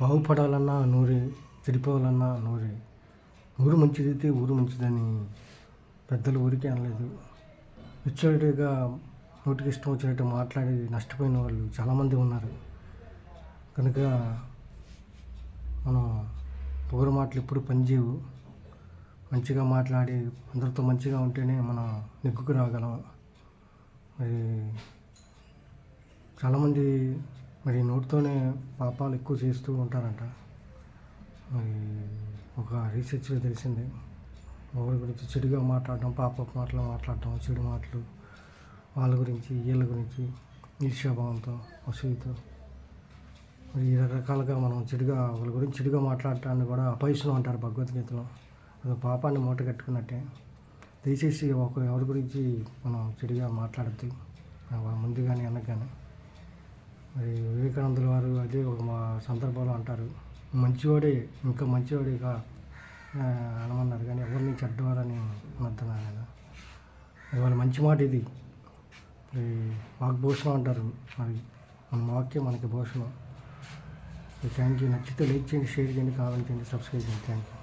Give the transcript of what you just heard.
బాగుపడాలన్నా నూరే చెడిపోవాలన్నా నూరే. ఊరు మంచిదైతే ఊరు మంచిదని పెద్దలు ఊరికే అనలేదు. విచ్చలవిడిగా నోటికి ఇష్టం వచ్చినట్టు మాట్లాడి నష్టపోయిన వాళ్ళు చాలామంది ఉన్నారు. కనుక మనం పొగరు మాటలు ఎప్పుడు పనిచేయవు. మంచిగా మాట్లాడి అందరితో మంచిగా ఉంటేనే మనం నెగ్గుకు రాగలం. మరి చాలామంది మరి నోటితోనే పాపాలు ఎక్కువ చేస్తూ ఉంటారంట. మరి ఒక రీసెర్చ్లో తెలిసింది. ఒకరి గురించి చెడుగా మాట్లాడటం పాప మాటలు మాట్లాడటం చెడు మాటలు వాళ్ళ గురించి వీళ్ళ గురించి ఈర్ష్యాభావంతో అసూయతో. మరి ఈ రకరకాలుగా మనం చెడుగా వాళ్ళ గురించి చెడుగా మాట్లాడటాన్ని కూడా అపయసనం అంటారు భగవద్గీతలో. అది పాపాన్ని మూట కట్టుకున్నట్టే. దయచేసి ఒక ఎవరి గురించి మనం చెడుగా మాట్లాడద్దు. ముందు కానీ మరి వివేకానందుల వారు అదే ఒక మా సందర్భంలో అంటారు మంచివాడే ఇంకా మంచివాడేగా అనమన్నారు. కానీ ఎవరిని చెడ్డవారని అనొద్దన్నారు ఇవాళ మంచి మాట ఇది. ఈ వాగ్భూషణం అంటారు మరి మన వాక్యం మనకి భూషణం. థ్యాంక్ యూ నచ్చితే లైక్ చేయండి షేర్ చేయండి కామెంట్ చేయండి సబ్స్క్రైబ్ చేయండి. Thank you